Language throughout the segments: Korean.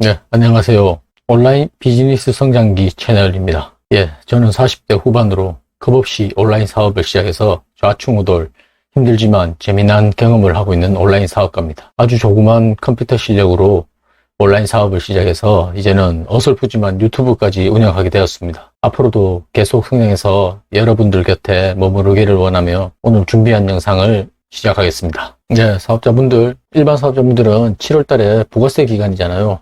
네, 안녕하세요. 온라인 비즈니스 성장기 채널입니다. 예, 저는 40대 후반으로 겁없이 온라인 사업을 시작해서 좌충우돌 힘들지만 재미난 경험을 하고 있는 온라인 사업가입니다. 아주 조그만 컴퓨터 실력으로 온라인 사업을 시작해서 이제는 어설프지만 유튜브까지 운영하게 되었습니다. 앞으로도 계속 성장해서 여러분들 곁에 머무르기를 원하며 오늘 준비한 영상을 시작하겠습니다. 네, 사업자분들, 일반 사업자분들은 7월 달에 부가세 기간이잖아요.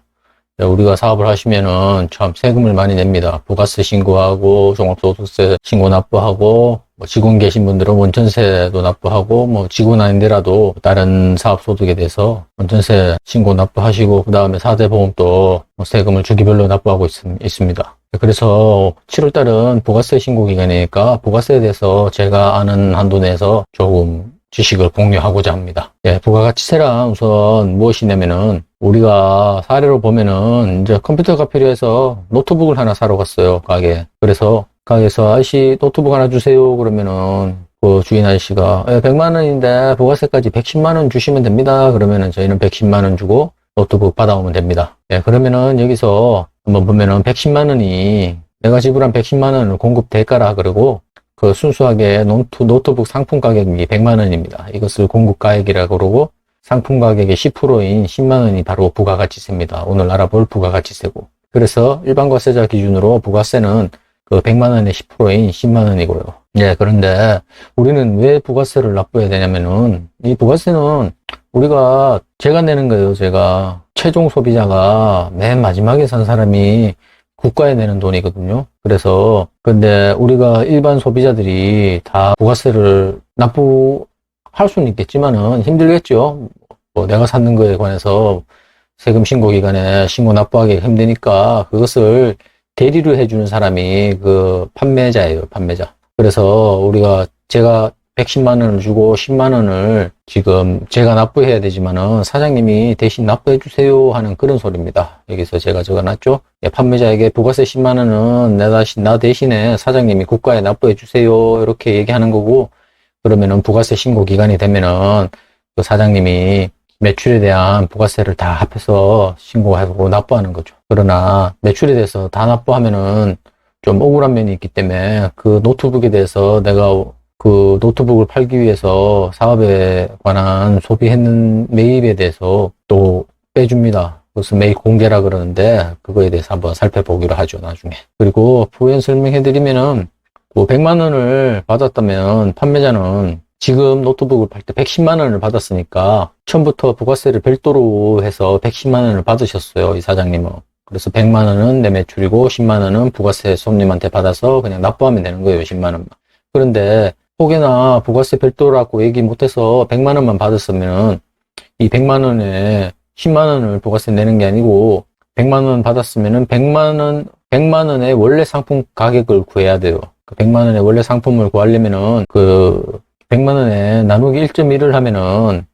네, 우리가 사업을 하시면은 참 세금을 많이 냅니다. 부가세 신고하고 종합소득세 신고 납부하고 뭐 직원 계신 분들은 원천세도 납부하고 뭐 직원 아닌데라도 다른 사업 소득에 대해서 원천세 신고 납부하시고 그 다음에 4대 보험도 뭐 세금을 주기별로 납부하고 있, 있습니다. 그래서 7월 달은 부가세 신고 기간이니까 부가세에 대해서 제가 아는 한도 내에서 조금 지식을 공유하고자 합니다. 예, 부가가치세란 우선 무엇이냐면은 우리가 사례로 보면은 이제 컴퓨터가 필요해서 노트북을 하나 사러 갔어요 가게. 그래서 가게에서 아저씨 노트북 하나 주세요 그러면은 그 주인 아저씨가 예, 100만 원인데 부가세까지 110만 원 주시면 됩니다. 그러면은 저희는 110만 원 주고 노트북 받아오면 됩니다. 예, 그러면은 여기서 한번 보면은 110만 원이 내가 지불한 110만 원을 공급 대가라 그러고 그 순수하게 노트, 노트북 상품 가격이 100만 원입니다. 이것을 공급 가격이라고 그러고 상품 가격의 10%인 10만 원이 바로 부가가치세입니다. 오늘 알아볼 부가가치세고. 그래서 일반 과세자 기준으로 부가세는 그 100만 원의 10%인 10만 원이고요. 예, 그런데 우리는 왜 부가세를 납부해야 되냐면은 이 부가세는 우리가 제가 내는 거예요, 제가. 최종 소비자가 맨 마지막에 산 사람이 국가에 내는 돈이거든요. 그래서 근데 우리가 일반 소비자들이 다 부가세를 납부 할 수는 있겠지만은 힘들겠죠. 뭐 내가 샀는 거에 관해서 세금 신고 기간에 신고 납부하기 힘드니까 그것을 대리를 해주는 사람이 그 판매자예요, 판매자. 그래서 우리가 제가 110만 원을 주고 10만 원을 지금 제가 납부해야 되지만은 사장님이 대신 납부해 주세요 하는 그런 소리입니다. 여기서 제가 적어놨죠. 예, 판매자에게 부가세 10만 원은 내 다시 나 대신에 사장님이 국가에 납부해 주세요 이렇게 얘기하는 거고 그러면은 부가세 신고 기간이 되면은 그 사장님이 매출에 대한 부가세를 다 합해서 신고하고 납부하는 거죠. 그러나 매출에 대해서 다 납부하면은 좀 억울한 면이 있기 때문에 그 노트북에 대해서 내가 그 노트북을 팔기 위해서 사업에 관한 소비했는 매입에 대해서 또 빼줍니다. 그것을 매입 공개라 그러는데 그거에 대해서 한번 살펴보기로 하죠 나중에. 그리고 부연 설명해드리면은 그 100만 원을 받았다면 판매자는 지금 노트북을 팔 때 110만 원을 받았으니까 처음부터 부가세를 별도로 해서 110만 원을 받으셨어요 이 사장님은. 그래서 100만 원은 내 매출이고 10만 원은 부가세 손님한테 받아서 그냥 납부하면 되는 거예요 10만 원만. 그런데 혹여나 부가세 별도라고 얘기 못해서 100만 원만 받았으면 이 100만 원에 10만 원을 부가세 내는 게 아니고 100만 원 받았으면은 100만 원 100만 원의 원래 상품 가격을 구해야 돼요. 그 100만 원의 원래 상품을 구하려면은 그 100만 원에 나누기 1.1을 하면은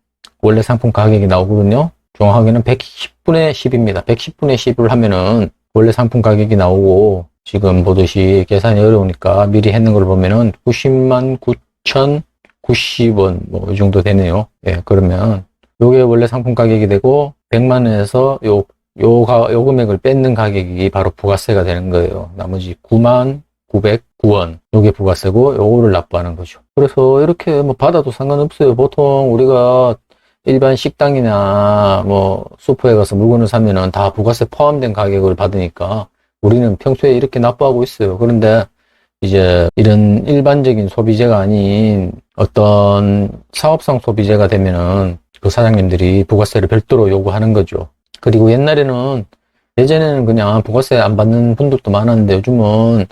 원래 상품 가격이 나오거든요. 정확하게는 110분의 10입니다. 110분의 10을 하면은 원래 상품 가격이 나오고 지금 보듯이 계산이 어려우니까 미리 했는 걸 보면은 90만 9천 90원 뭐 이 정도 되네요. 예, 그러면 요게 원래 상품 가격이 되고 100만 원에서 요, 요, 가, 요 금액을 뺏는 가격이 바로 부가세가 되는 거예요. 나머지 9만 909원. 요게 부가세고 요거를 납부하는 거죠. 그래서 이렇게 뭐 받아도 상관없어요. 보통 우리가 일반 식당이나 뭐 슈퍼에 가서 물건을 사면은 다 부가세 포함된 가격을 받으니까 우리는 평소에 이렇게 납부하고 있어요. 그런데 이제 이런 일반적인 소비재가 아닌 어떤 사업상 소비재가 되면은 그 사장님들이 부가세를 별도로 요구하는 거죠. 그리고 옛날에는 예전에는 그냥 부가세 안 받는 분들도 많았는데 요즘은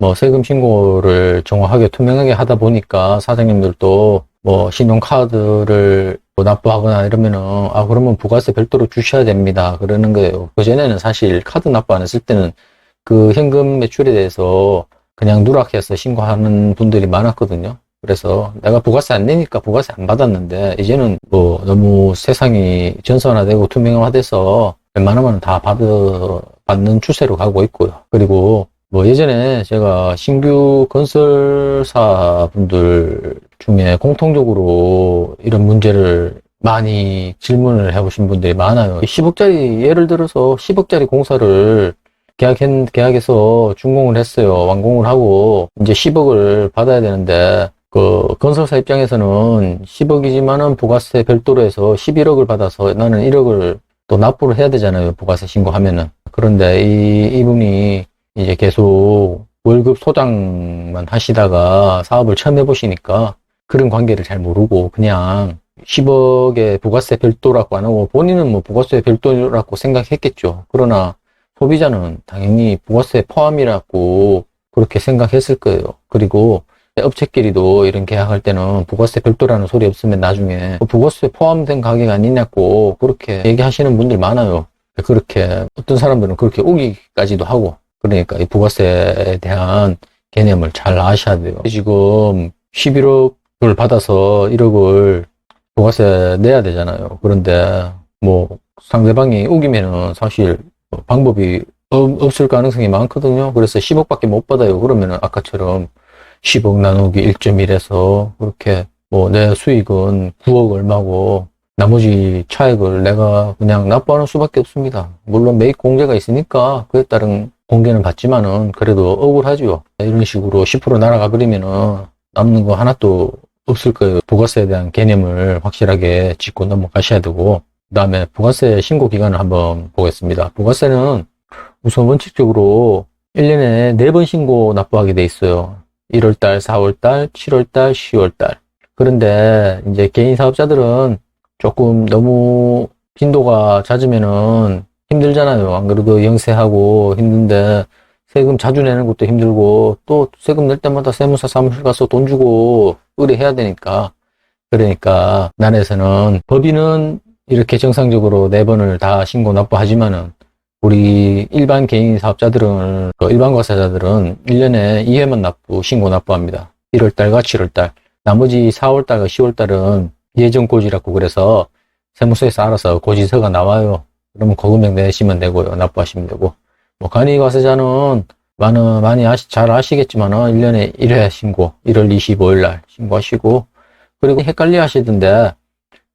뭐 세금 신고를 정확하게 투명하게 하다 보니까 사장님들도 뭐 신용카드를 뭐 납부하거나 이러면은 아 그러면 부가세 별도로 주셔야 됩니다. 그러는 거예요. 그전에는 사실 카드 납부 안 했을 때는 그 현금 매출에 대해서 그냥 누락해서 신고하는 분들이 많았거든요. 그래서 내가 부가세 안 내니까 부가세 안 받았는데 이제는 뭐 너무 세상이 전선화되고 투명화돼서 웬만하면 다 받, 받는 추세로 가고 있고요. 그리고 뭐 예전에 제가 신규 건설사 분들 중에 공통적으로 이런 문제를 많이 질문을 해보신 분들이 많아요. 10억짜리, 예를 들어서 10억짜리 공사를 계약했, 계약해서 준공을 했어요. 완공을 하고, 이제 10억을 받아야 되는데, 그, 건설사 입장에서는 10억이지만은 부가세 별도로 해서 11억을 받아서 나는 1억을 또 납부를 해야 되잖아요. 부가세 신고하면은. 그런데 이, 이분이 이제 계속 월급 소장만 하시다가 사업을 처음 해보시니까 그런 관계를 잘 모르고 그냥 10억의 부가세 별도라고 안 하고 본인은 뭐 부가세 별도라고 생각했겠죠. 그러나 소비자는 당연히 부가세 포함이라고 그렇게 생각했을 거예요. 그리고 업체끼리도 이런 계약할 때는 부가세 별도라는 소리 없으면 나중에 뭐 부가세 포함된 가격 아니냐고 그렇게 얘기하시는 분들 많아요. 그렇게 어떤 사람들은 그렇게 오기까지도 하고 그러니까 이 부가세에 대한 개념을 잘 아셔야 돼요. 지금 11억을 받아서 1억을 부가세 내야 되잖아요. 그런데 뭐 상대방이 우기면은 사실 뭐 방법이 없- 없을 가능성이 많거든요. 그래서 10억밖에 못 받아요. 그러면은 아까처럼 10억 나누기 1.1에서 그렇게 뭐 내 수익은 9억 얼마고 나머지 차액을 내가 그냥 납부하는 수밖에 없습니다. 물론 매입 공제가 있으니까 그에 따른 공개는 받지만은 그래도 억울하죠. 이런 식으로 10% 날아가 버리면은 남는 거 하나도 없을 거예요. 부가세에 대한 개념을 확실하게 짚고 넘어가셔야 되고 그 다음에 부가세 신고 기간을 한번 보겠습니다. 부가세는 우선 원칙적으로 1년에 4번 신고 납부하게 돼 있어요. 1월달, 4월달, 7월달, 10월달. 그런데 이제 개인 사업자들은 조금 너무 빈도가 잦으면은 힘들잖아요. 안 그래도 영세하고 힘든데 세금 자주 내는 것도 힘들고 또 세금 낼 때마다 세무사 사무실 가서 돈 주고 의뢰해야 되니까 그러니까 난에서는 법인은 이렇게 정상적으로 네 번을 다 신고 납부하지만은 우리 일반 개인 사업자들은 그 일반 과세자들은 1년에 2회만 납부 신고 납부합니다. 1월달과 7월달 나머지 4월달과 10월달은 예정 고지라고 그래서 세무서에서 알아서 고지서가 나와요. 그러면 그 금액 내시면 되고요. 납부하시면 되고. 뭐, 간이 과세자는 많은, 많이 아시, 잘 아시겠지만은 1년에 1회 신고, 1월 25일 날 신고하시고, 그리고 헷갈려 하시던데,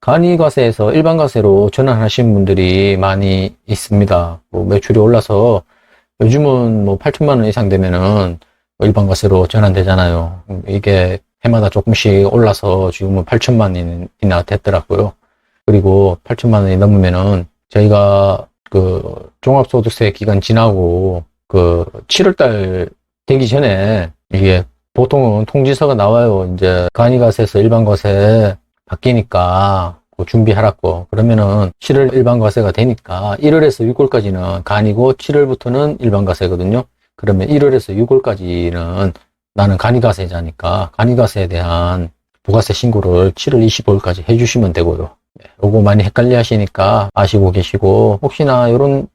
간이 과세에서 일반 과세로 전환하신 분들이 많이 있습니다. 뭐 매출이 올라서 요즘은 뭐 8천만 원 이상 되면은 일반 과세로 전환되잖아요. 이게 해마다 조금씩 올라서 지금은 8천만 원이나 됐더라고요. 그리고 8천만 원이 넘으면은 저희가 그 종합소득세 기간 지나고 그 7월달 되기 전에 이게 보통은 통지서가 나와요. 이제 간이과세에서 일반과세 바뀌니까 그 준비하라고 그러면은 7월 일반과세가 되니까 1월에서 6월까지는 간이고 7월부터는 일반과세거든요. 그러면 1월에서 6월까지는 나는 간이과세자니까 간이과세에 대한 부가세 신고를 7월 25일까지 해주시면 되고요. 네, 요거 많이 헷갈려 하시니까 아시고 계시고, 혹시나 요런,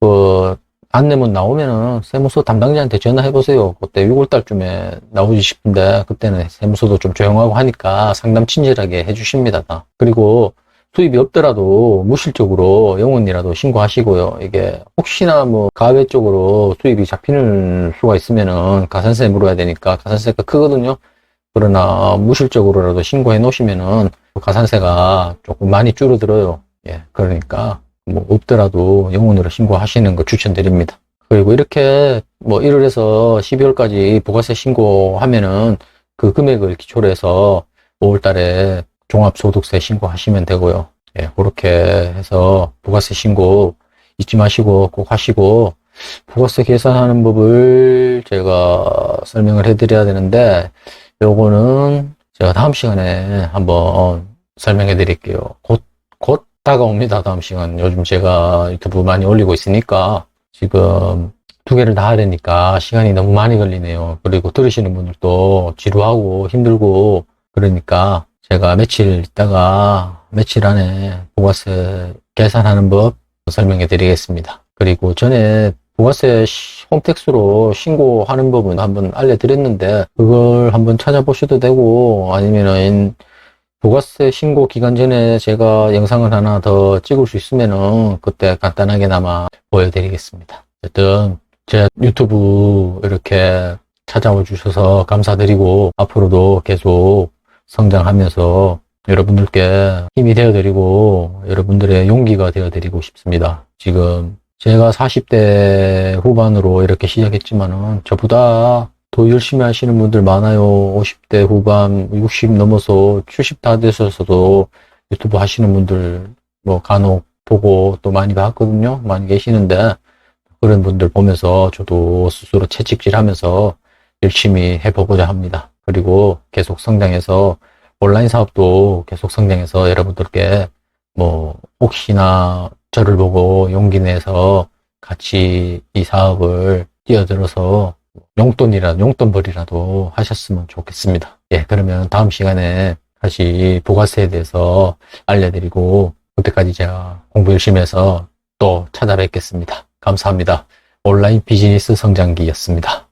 그, 안내문 나오면은 세무서 담당자한테 전화해 보세요. 그때 6월달쯤에 나오지 싶은데, 그때는 세무서도 좀 조용하고 하니까 상담 친절하게 해주십니다. 다. 그리고 수입이 없더라도 무실적으로 영원이라도 신고하시고요. 이게 혹시나 뭐 가외 쪽으로 수입이 잡히는 수가 있으면은 가산세 물어야 되니까 가산세가 크거든요. 그러나 무실적으로라도 신고해 놓으시면은 가산세가 조금 많이 줄어들어요. 예, 그러니까 뭐 없더라도 영혼으로 신고하시는 거 추천드립니다. 그리고 이렇게 뭐 1월에서 12월까지 부가세 신고하면은 그 금액을 기초로 해서 5월 달에 종합소득세 신고하시면 되고요. 예, 그렇게 해서 부가세 신고 잊지 마시고 꼭 하시고 부가세 계산하는 법을 제가 설명을 해드려야 되는데 요거는 제가 다음 시간에 한번 설명해 드릴게요. 곧, 곧 다가옵니다. 다음 시간. 요즘 제가 유튜브 많이 올리고 있으니까 지금 두 개를 다 하려니까 시간이 너무 많이 걸리네요. 그리고 들으시는 분들도 지루하고 힘들고 그러니까 제가 며칠 있다가 며칠 안에 부가세 계산하는 법 설명해 드리겠습니다. 그리고 전에 부가세 시- 홈택스로 신고하는 법은 한번 알려드렸는데 그걸 한번 찾아보셔도 되고 아니면은 부가세 신고 기간 전에 제가 영상을 하나 더 찍을 수 있으면은 그때 간단하게나마 보여드리겠습니다. 어쨌든 제 유튜브 이렇게 찾아와 주셔서 감사드리고 앞으로도 계속 성장하면서 여러분들께 힘이 되어드리고 여러분들의 용기가 되어드리고 싶습니다. 지금 제가 40대 후반으로 이렇게 시작했지만은 저보다 더 열심히 하시는 분들 많아요. 50대 후반, 60 넘어서 70 다 되셔서도 유튜브 하시는 분들 뭐 간혹 보고 또 많이 봤거든요. 많이 계시는데 그런 분들 보면서 저도 스스로 채찍질 하면서 열심히 해보고자 합니다. 그리고 계속 성장해서 온라인 사업도 계속 성장해서 여러분들께 뭐 혹시나 저를 보고 용기 내서 같이 이 사업을 뛰어들어서 용돈이라 용돈벌이라도 하셨으면 좋겠습니다. 예, 그러면 다음 시간에 다시 부가세에 대해서 알려드리고 그때까지 제가 공부 열심히 해서 또 찾아뵙겠습니다. 감사합니다. 온라인 비즈니스 성장기였습니다.